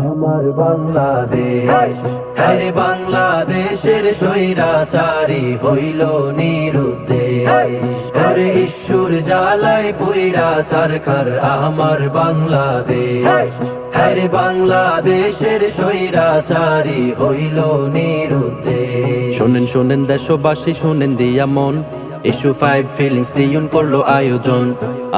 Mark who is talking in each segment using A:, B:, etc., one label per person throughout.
A: আমার বাংলাদেশ। আরে বাংলাদেশের স্বৈরাচারী হইল নিরুদ্দেশ আরে ঈশ্বর জ্বালায় পুইরা চারখার আমার বাংলাদেশ। আরে বাংলাদেশের স্বৈরাচারী হইল নিরুদ্দেশ শোনেন শোনেন দেশবাসী শোনেন দিয়া মন। ইস্যু ফাইভ ফিলিংস টিউন করল আয়োজন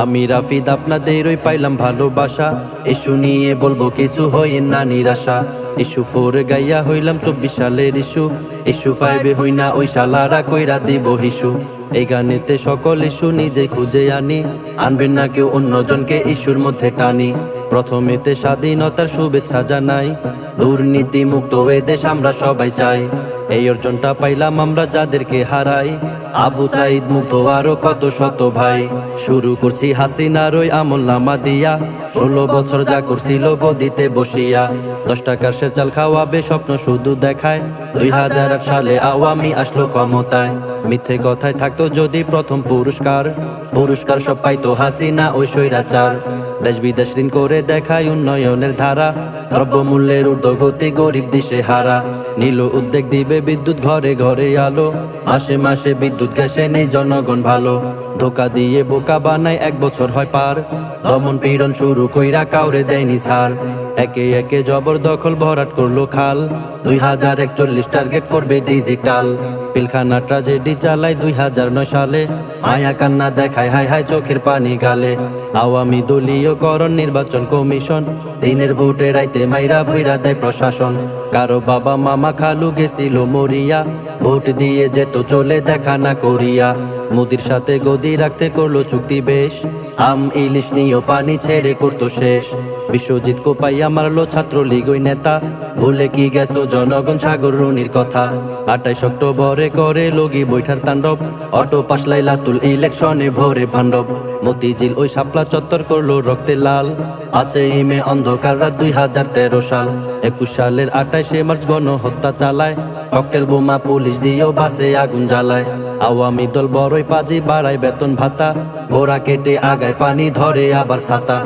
A: আমি রাফিদ আপনাদের ওই পাইলাম ভালোবাসা ইস্যু নিয়ে বলব কিছু হইন না নিরাশা ইস্যু ফোর গাইয়া হইলাম চব্বিশ সালের ইস্যু ইস্যু ফাইভে হই না ওই শালারা কইরা দিব হিসু এই গানেতে সকল ইস্যু নিজে খুঁজে আনি আনবেন না কেউ অন্যজনকে ইস্যুর মধ্যে টানি প্রথমেতে স্বাধীনতার শুভেচ্ছা জানাই দুর্নীতি মুক্ত এ দেশ আমরা সবাই চাই এই অর্জনটা পাইলাম আমরা যাদেরকে হারাই আবু সাইদ মুক্ত আরও কত শত ভাই। শুরু করছি হাসিনার ওই আমল নামা দিয়া। ষোলো বছর যা করছিল গদিতে বসিয়া। দশ টাকার সে চাল খাওয়াবে স্বপ্ন শুধু দেখায়। দুই হাজার আট সালে আওয়ামী আসলো ক্ষমতায়। মিথ্যে কথায় থাকতো যদি প্রথম পুরস্কার। পুরস্কার সব পাইতো হাসিনা ওই স্বৈরাচার। দেশ বিদেশ ঋণ করে দেখায় উন্নয়নের ধারা। দ্রব্যমূল্যের ঊর্ধ্বগতি গরিব দিশে হারা। নীল উদ্যোগ দিবে বিদ্যুৎ ঘরে ঘরে আলো। মাসে মাসে বিদ্যুৎ গ্যাসে নেই জনগণ ভালো। ধোকা দিয়ে বোকা বানায়, এক বছর হয় পার। দমন পীড়ন শুরু কইরা কাউরে দেয়নি ছাড়। একে একে জবরদখল ভরাট করল খাল। দুই হাজার একচল্লিশ টার্গেট করবে ডিজিটাল। পিলখানা ট্রাজেডি চালায় দুই হাজার নয় সালে। মায়া কান্না দেখায়, হায় হায় চোখের পানি গালে। আওয়ামী দলীয় করণ নির্বাচন কমিশন। দিনের ভোটে রাইতে মাইরা ভৈরা দেয় প্রশাসন। কারও বাবা মামা খালু গেছিল মরিয়া। ভোট দিয়ে যেত চলে দেখা না করিয়া। মোদির সাথে গদি রাখতে করল চুক্তি বেশ। আম, ইলিশ নিয়েও পানি ছেড়ে করতো শেষ। বিশ্বজিৎ কোপাইয়া মারলো ছাত্রলীগ ওই নেতা। ভুলে কি গেছো জনগণ সাগর রুনির কথা? আঠাইশ অক্টোবরে করে লগি বৈঠার তাণ্ডব। অটো পাশলাই লাতুল ইলেকশনে ভরে ভাণ্ডব। মতিঝিল ওই সাপলা চত্বর করল রক্তে লাল। আছে ইমে অন্ধকার রাত দুই হাজার তেরো সাল। একুশ সালের আঠাইশে মার্চ গণ হত্যা চালায়। ককটেল বোমা পুলিশ দিয়েও বাসে আগুন জ্বালায়। আওয়ামী দল বড়ই পাজি, বাড়ায় বেতন ভাতা। গোড়া কেটে আগায় পানি, ধরে আবার ছাতা।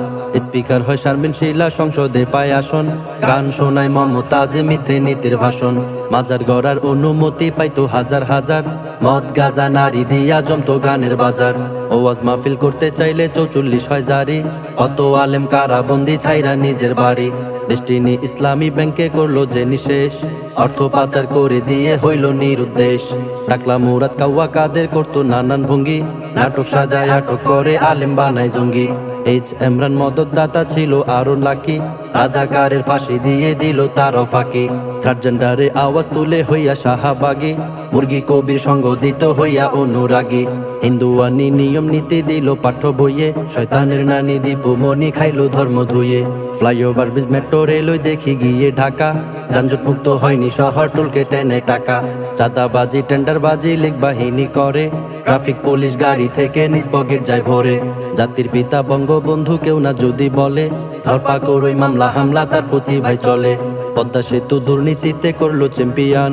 A: স্পিকার হয় শারমিন শিলা, সংসদে পায় আসন। গান শোনায় মমতাজ মিথ্যে নীতির ভাষণ। মাজার গড়ার অনুমতি পাইতো হাজার হাজার। মদ গাজা, নারী দিয়া জমতো গানের বাজার। ওয়াজ মাহফিল করতে চাইলে চৌচল্লিশ হয় জারি কত আলেম কারাবন্দি ছাইরা নিজের বাড়ি। ডেস্টিনি ইসলামী ব্যাংকে করল যে নিশেষ অর্থ পাচার করে দিয়ে হইল নিরুদ্দেশ। টাকলা মুরাদ কাউয়া কাদের করতো নানান ভঙ্গি। নাটক সাজায়, আটক করে আলেম বানায় জঙ্গি। এইচ এমরান মদত দাতা ছিল আরও লাকি। রাজাকারের ফাঁসি দিয়ে দিল তারও ফাঁকি। থার্ড জেন্ডারে আওয়াজ তুলে হইয়া শাহাবাগি মুরগি কবির সঙ্গ দিত হইয়া অনুরাগে হিন্দুয়ানি নিয়ম নীতি দিল পাঠ্য বইয়ে শয়তানের নানি দীপু মনি খাইলো ধর্ম ধুয়ে ফ্লাইওভার ব্রিজ মেট্রো রেলওয়ে দেখি গিয়ে ঢাকা যানজট মুক্ত হয়নি শহর টুলকে টেনে টাকা চাঁদাবাজি টেন্ডারবাজি লিগ বাহিনী করে ট্রাফিক পুলিশ গাড়ি থেকে নিজ পকেট যায় ভরে জাতির পিতা বঙ্গবন্ধু কেউ না যদি বলে ধরপাকড় ওই মামলা হামলা তার প্রতি ভাই চলে পদ্মা সেতু দুর্নীতিতে করল চ্যাম্পিয়ন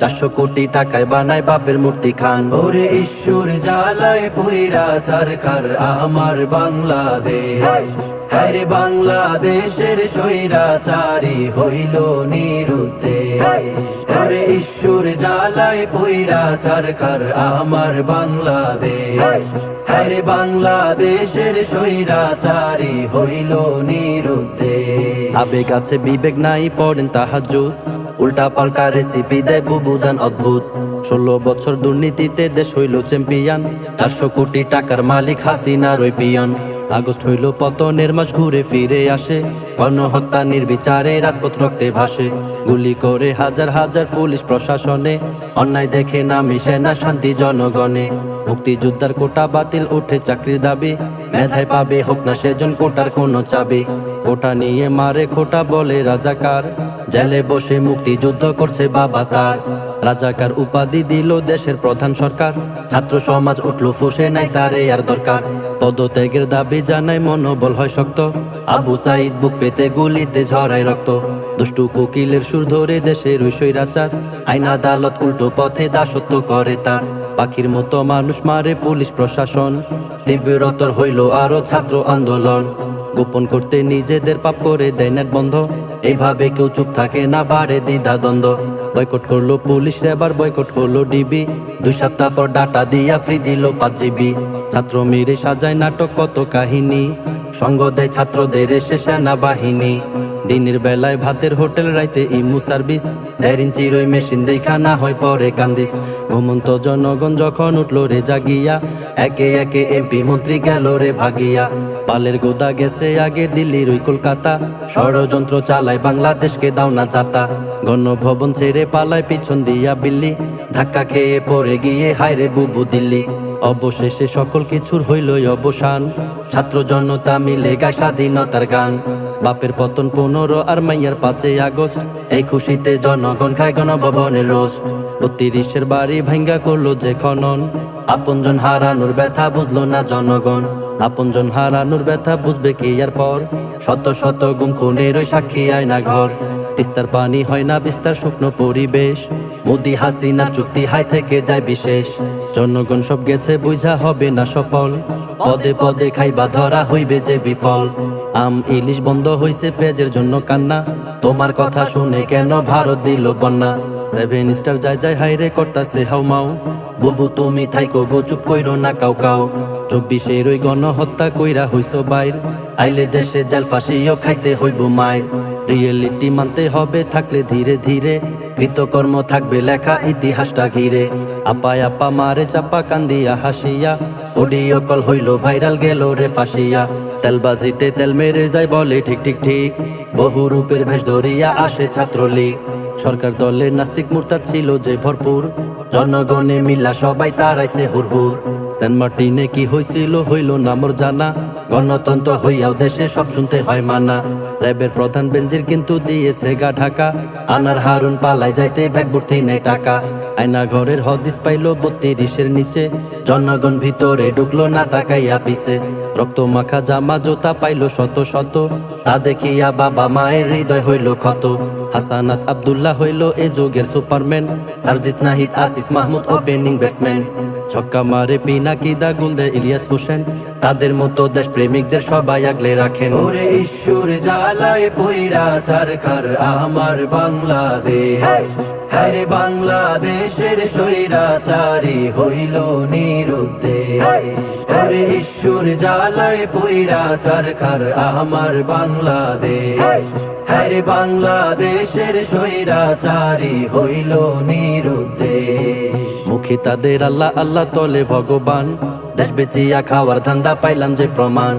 A: চারশো কোটি টাকায় বানায় বাপের মূর্তি খান। ওরে ঈশ্বর জ্বালায় পুইরা চারখার আমার বাংলাদেশ। হ্যারে বাংলাদেশের স্বৈরাচারী হইল নিরুতে ওরে ঈশ্বর জ্বালায় পুইরা চারখার আমার বাংলাদেশ। হ্যারে বাংলাদেশের স্বৈরাচারী হইল নিরুদ্দেশ। আবেগ আছে, বিবেক নাই, পড়েন তাহাজুদ উল্টা পাল্টা রেসিপি দেয় বুবুজান অদ্ভুত। ষোলো বছর দুর্নীতিতে দেশ হইল চ্যাম্পিয়ন চারশো কোটি টাকার মালিক হাসিনা রই পিয়ন। আগস্ট হইল, পতনের মাস ঘুরে ফিরে আসে। গণহত্যা নির্বিচারে রাজপথ রক্তে ভাসে। গুলি করে হাজার হাজার পুলিশ প্রশাসনে। অন্যায় দেখে না মিশে না শান্তি জনগণে। মুক্তিযোদ্ধার কোটা বাতিল, উঠে চাকরির দাবি। মেধায় পাবে, হোক না সেজন, কোটার কোনো চাবি। কোটা নিয়ে মারে খোটা বলে রাজাকার। জেলে বসে মুক্তিযুদ্ধ করছে বাবা তার। রাজাকার উপাধি দিল দেশের প্রধান সরকার। ছাত্র সমাজ উঠল, ফুসে নাই তারে আর দরকার। পদত্যাগের দাবি জানায় মনোবল হয় শক্ত। আবু সাইদ বুক পেতে গুলিতে ঝরায় রক্ত। দুষ্টু কোকিলের সুর ধরে দেশের ওই স্বৈরাচার। আইন আদালত উল্টো পথে দাসত্ব করে তার। পাখির মতো মানুষ মারে পুলিশ প্রশাসন। তীব্রতর হইল আরও ছাত্র আন্দোলন। গোপন করতে নিজেদের পাপ করে দেয় নেট বন্ধ। এইভাবে কেউ চুপ থাকে না, বাড়ে দ্বিধা দ্বন্দ্ব বয়কট করল পুলিশ এবার বয়কট হলো ডিবি। দুই সপ্তাহ পর ডাটা দিয়া ফ্রি দিল পাঁচ জিবি ছাত্র মেরে সাজায় নাটক কত কাহিনী? সঙ্গ দেয় ছাত্রদের এসে সেনাবাহিনী। দিনের বেলায় ভাতের হোটেল রাইতে ইমু সার্ভিস। দেড় ইঞ্চির ওই মেশিন দেখা না হয় পরে কান্দিস। ঘুমন্ত জনগণ যখন উঠল রে জাগিয়া, একে একে এমপি মন্ত্রী গেল রে ভাগিয়া। পালের গোদা গেছে আগে দিল্লির ওই কলকাতা। ষড়যন্ত্র চালায় বাংলাদেশকে দাও না যাতা গণভবন ছেড়ে পালায় পিছন দিয়া বিল্লি। ধাক্কা খেয়ে পড়ে গিয়ে হায়রে বুবু দিল্লি। অবশেষে সকল কিছুর হইলই অবসান। ছাত্র জনতা মিলে গায় স্বাধীনতার গান। বাপের পতন পনেরো আর মাইয়ার পাঁচই আগস্ট। এই খুশিতে জনগণ খায় গণভবনের রোস্ট। বত্রিশের বাড়ি ভাঙ্গা করল যে খনন। আপনজন হারানোর ব্যথা বুঝলো না জনগণ। আপনজন হারানোর ব্যথা বুঝবে কি আর পর? শত শত গুম খুনের সাক্ষী আয়না ঘর। তিস্তার পানি হয় না বিস্তার শুকনো পরিবেশ। মোদি হাসিনা চুক্তি হাই থেকে যায় বিশেষ। জনগণ সব গেছে বুঝা হবে না সফল। পদে পদে খাইবা ধরা হইবে যে বিফল। আম ইলিশ বন্ধ হইছে পেজের জন্য কান্না। তোমার কথা শুনে কেন ভারত দিল বন্যা? সেভেন স্টার যায় যায় হাইরে করতাছে হাউ মাও বুবু তুমি থাইকো গো, চুপ কইরো না কাউ কাউ। চব্বিশের ওই গণহত্যা কইরা হইছো বাইর। আইলে দেশে জেল ফাঁসিও খাইতে হইব মায় রিয়েলিটি মানতে হবে থাকলে ধীরে ধীরে। কৃতকর্ম থাকবে লেখা ইতিহাসটা ঘিরে। আপায় আপা মারে চাপা কান্দিয়া হাসিয়া। অডিও কল হইল ভাইরাল গেল রে ফাঁসিয়া। তেলবাজিতে তেল মেরে যায় বলে ঠিক ঠিক ঠিক। বহু রূপের ভেষ ধরিয়া আসে ছাত্রলীগ। সরকার দলে নাস্তিক মূর্তা ছিল যে ভরপুর। জনগণে মিলা সবাই তারাইছে হুরহুর সেন্ট মার্টিনে কি হইছিল হইল না মোর জানা। গণতন্ত্র হইয়াও দেশে সব শুনতে হয় মানা। র্যাবের প্রধান বেঞ্জির কিন্তু দিয়েছে গা ঢাকা। আনার হারুন পালাই যাইতে ব্যাগ ভর্তি নেই টাকা। আয়না ঘরের হদিস পাইলো বত্রিশের নিচে। জনগণ ভিতরে ঢুকলো না তাকাইয়া পিছে। রক্ত মাখা জামা জোতা পাইলো শত শত। তা দেখিয়া বাবা মায়ের হৃদয় হইল ক্ষত। হাসানাত আব্দুল্লাহ হইল এ যুগের সুপারম্যান। সার্জিস নাহিদ, আসিফ মাহমুদ ও ওপেনিং ব্যাটসম্যান। ছক্কা মারে পিনাকি দা গুলদে ইলিয়াস হোসেন। তাদের মতো দেশ প্রেমিকদের সবাই আগলে রাখেন। ওরে ঈশ্বর, জ্বালায় পইরা চারখার আমার বাংলাদেশ। হ্যারে বাংলাদেশের সৈরাচারী হইল নিরুদ্দেশ হরে ঈশ্বর জ্বালায় পইরা চারখার আমার বাংলাদেশ। হ্যারে বাংলাদেশের সৈরাচারী হইল নিরুদ্দেশ মুখে তাদের আল্লাহ আল্লাহ তলে ভগবান। দেশ বেচিয়া খাওয়ার ধান্দা পাইলাম যে প্রমাণ।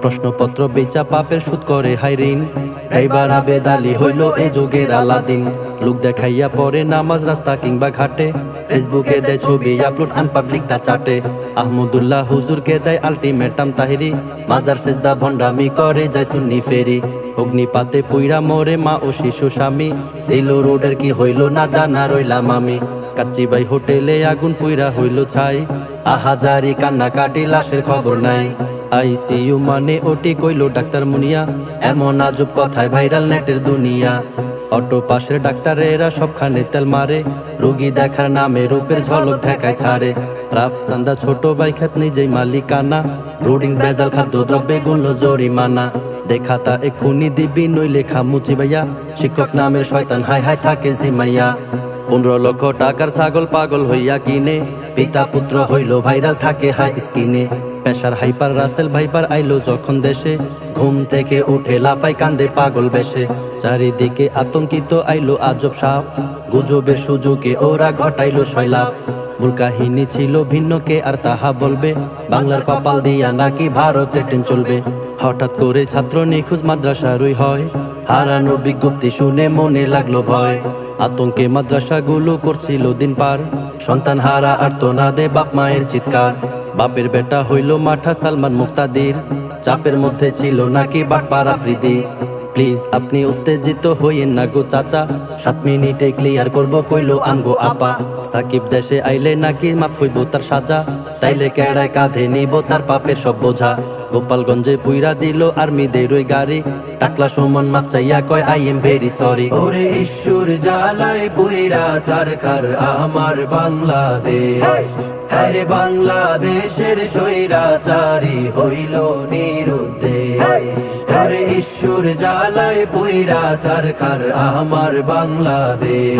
A: প্রশ্নপত্র বেচা পাপের সুদ করে হাইরিন ড্রাইভার আবেদ আলী হইল এ যুগের আলাদিন। লোক দেখাইয়া পরে নামাজ রাস্তা কিংবা ঘাটে। ফেসবুকে দেয় ছবি, আপলোড আনপাবলিক তা চাটে। আহমদুল্লাহ হুজুরকে দেয় আলটিমেটাম তাহিরি। মাজার সেজদা ভণ্ডামি করে, যায় সুন্নি ফেরি। অগ্নিপাতে পুইরা মরে মা ও শিশু স্বামী। দিল রোডের কি হইল না জানা রইলাম আমি। কাচ্চিবাই হোটেলে আগুন পুইরা হইল ছাই। আহাজারি কান্না কাটি লাশের খবর নাই। আইসিইউ মানে ওটি কইল ডাক্তার মুনিয়া। এমন আজব কথায় ভাইরাল নেটের দুনিয়া। অটো পাশের ডাক্তারেরা সবখানে তেল মারে। রোগী দেখার নামে রূপের ঝলক দেখায় ছাড়ে। রাফসান্দা ছোট ভাই খাত নিজেই মালিকানা। রুডিংস বেজাল খাদ্য, দ্রব্যে গুলো জরিমানা। দেখাতা এক্ষুনি দিবি, নইলে খামুচি ভাইয়া। শিক্ষক নামের শয়তান হাই হাই থাকে জিমাইয়া পনেরো লক্ষ টাকার ছাগল পাগল হইয়া কিনে। পিতা পুত্র হইল ভাইরাল থাকে হাই স্কিনে। পেশার হাইপার রাসেল ভাইপার আইলো যখন দেশে। ঘুম থেকে উঠে লাফাই কান্দে পাগল বেশে। চারিদিকে আতঙ্কিত আইলো আজব সাপ। গুজবের সুযোগে ওরা ঘটাইলো শৈলাভ মূল কাহিনী ছিল ভিন্নকে আর তাহা বলবে। বাংলার কপাল দিয়া নাকি ভারতের ট্রেন চলবে। হঠাৎ করে ছাত্র নিখোঁজ মাদ্রাসারই হয়। হারানো বিজ্ঞপ্তি শুনে মনে লাগল ভয়। আতঙ্কে মাদ্রাসাগুলো করছিল দিন পার। সন্তান হারা আর তো না দে বাপ মায়ের চিৎকার। বাপের বেটা হইল মাঠা সালমান মুক্তাদির। চাপের মধ্যে ছিল নাকি বাটপাড়া ফ্রিদি। প্লিজ আপনি উত্তেজিত হইয়েন না গো চাচা। সাত মিনিটে ক্লিয়ার করব কইলো আমগো আপা সাকিব দেশে আইলে নাকি মাফ হইব তার সাজা। তাইলে কেড়ায় কাঁধে নিব তার পাপের সব বোঝা। গোপালগঞ্জে পুইরা দিল আর্মিদের ওই গাড়ি। টাকলা সুমন মাফ চাইয়া কয় আই এম ভেরি সরি। ওরে ঈশ্বর জ্বালায় পুইরা চারখার আমার বাংলাদেশ। হরে বাংলাদেশের স্বৈরাচারী হইল নিরুদ্দেশ। হরে ঈশ্বর জ্বালায় পৈরাচার খার আমার বাংলাদেশ।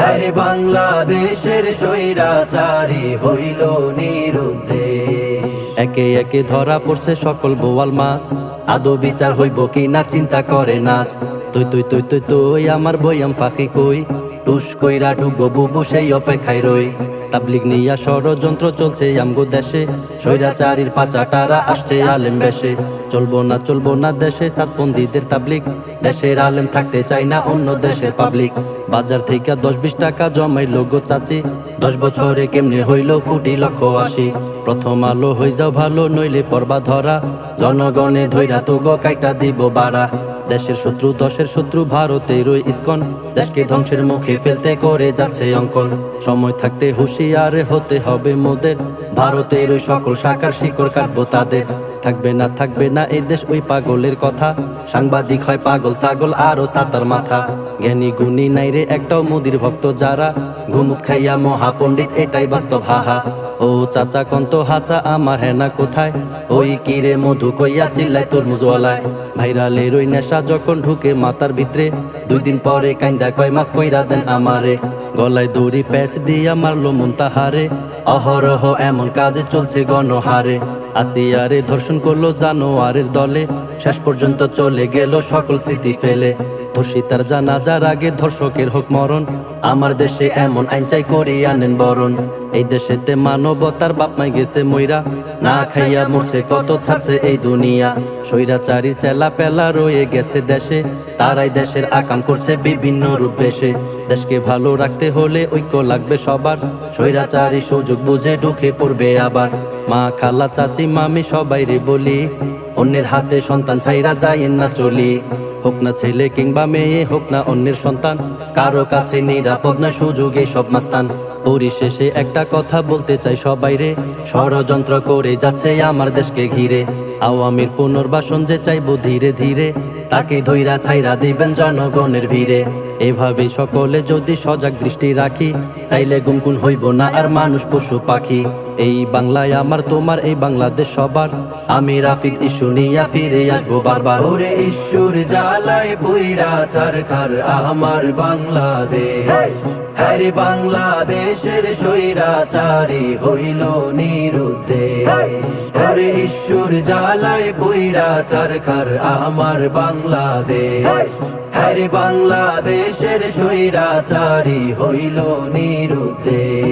A: হরে বাংলাদেশের স্বৈরাচারী হইল নিরুদ্দেশ। একে একে ধরা পড়ছে সকল বোয়াল মাছ। আদৌ বিচার হইব কি না চিন্তা করে নাচ। তুই তুই তুই তুই তুই আমার বইয়াম ফাঁকি কই। টুস কইরা ঢুকবো বুবু সেই অপেক্ষায় রই। তাবলিগ নিয়া ষড়যন্ত্র চলছে আমগো দেশে। স্বৈরাচারীর পাচাটারা আসছে আলেম বেশে। চলবো না চলবো না দেশে সাতবন্দীদের তাবলিগ। দেশের আলেম থাকতে চাই না অন্য দেশের পাবলিক। বাজার থেকে দশ বিশ টাকা জমাই লোগো চাচি। দশ বছরে কেমনে হইল কোটি লক্ষ আশি। প্রথম আলো হই যাও ভালো, নইলে পর্বা ধরা। জনগণে ধৈরা তো গো কাইটা দিব বাড়া। দেশের শত্রু, দশের শত্রু ভারতের ইস্কন। দেশকে ধ্বংসের মুখে ফেলতে করে যাচ্ছে অঙ্কন। সময় থাকতে হুঁশিয়ার হতে হবে মোদের। ভারতের ওই সকল শাখার শিকড় কাটবো তাদের। থাকবে না থাকবে না এই দেশ ওই পাগলের কথা। সাংবাদিক হয় পাগল, ছাগল আরও সাতার মাথা। জ্ঞানী গুণী নাই রে একটাও মোদির ভক্ত যারা। ঘুমুত খাইয়া মহাপণ্ডিত, এটাই বাস্তব হাহা। ও চাচা কন্ত হাচা, আমার হেনা কোথায়? ওই কিরে মধু কইয়া চিল্লাই তোর মুজওয়ালায় ভাইরালের ওই নেশা যখন ঢুকে মাথার ভিতরে, দুই দিন পরে কাইন্দা কয়, মাফ কইরা দেন আমারে। গলায় দড়ি প্যাচ দিয়া মারলো মন তাহারে। অহরহ এমন কাজে চলছে গণহারে। আসিয়ারে ধর্ষণ করল জানোয়ারের দলে। শেষ পর্যন্ত চলে গেল সকল স্মৃতি ফেলে। ধর্ষিতার জানাজার আগে ধর্ষকের হোক মরণ। আমার দেশে এমন আইন চাই করি আনেন বরণ। এই দেশেতে মানবতার বাপ মাই গেছে মইরা। না খাইয়া মরছে, কত ছাড়ছে এই দুনিয়া। স্বৈরাচারী চেলা পেলা রয়ে গেছে দেশে। তারাই দেশের আকাম করছে বিভিন্ন রূপ বেশে। দেশকে ভালো রাখতে হলে ঐক্য লাগবে সবার। স্বৈরাচারী সুযোগ বুঝে ঢুকে পড়বে আবার। মা, খালা, চাচি, মামি সবাই রে বলি অন্যের হাতে সন্তান ছাইরা যাইয়েন না চলি। হোক না ছেলে কিংবা মেয়ে, হোক না অন্যের সন্তান, কারও কাছে নিরাপদ না সুযোগে সব মাস্তান। পরিশেষে একটা কথা বলতে চাই সবাই রে, ষড়যন্ত্র করে যাচ্ছে আমার দেশকে ঘিরে। আওয়ামীর পুনর্বাসন যে চাইব ধীরে ধীরে, তাকে ধৈরা ছাইরা দিবেন জনগণের ভিড়ে। এভাবে সকলে যদি সজাগ দৃষ্টি রাখি, তাইলে গুনগুন হইব না আর মানুষ পশু পাখি। এই বাংলায় আমার, তোমার এই বাংলাদেশ সবার। আমি রাফিদ ইস্যু নিয়া ফিরে আসব বারবার। ওরে ঈশ্বর জ্বালায় বইরা আমার বাংলাদেশ। হরে বাংলাদেশের স্বৈরাচারী হইল নিরুদ্ধে হরে ঈশ্বর জালায় বইরা চারখার আমার বাংলাদেশ। হরে বাংলাদেশের স্বৈরাচারী হইল নিরুদ্দেশ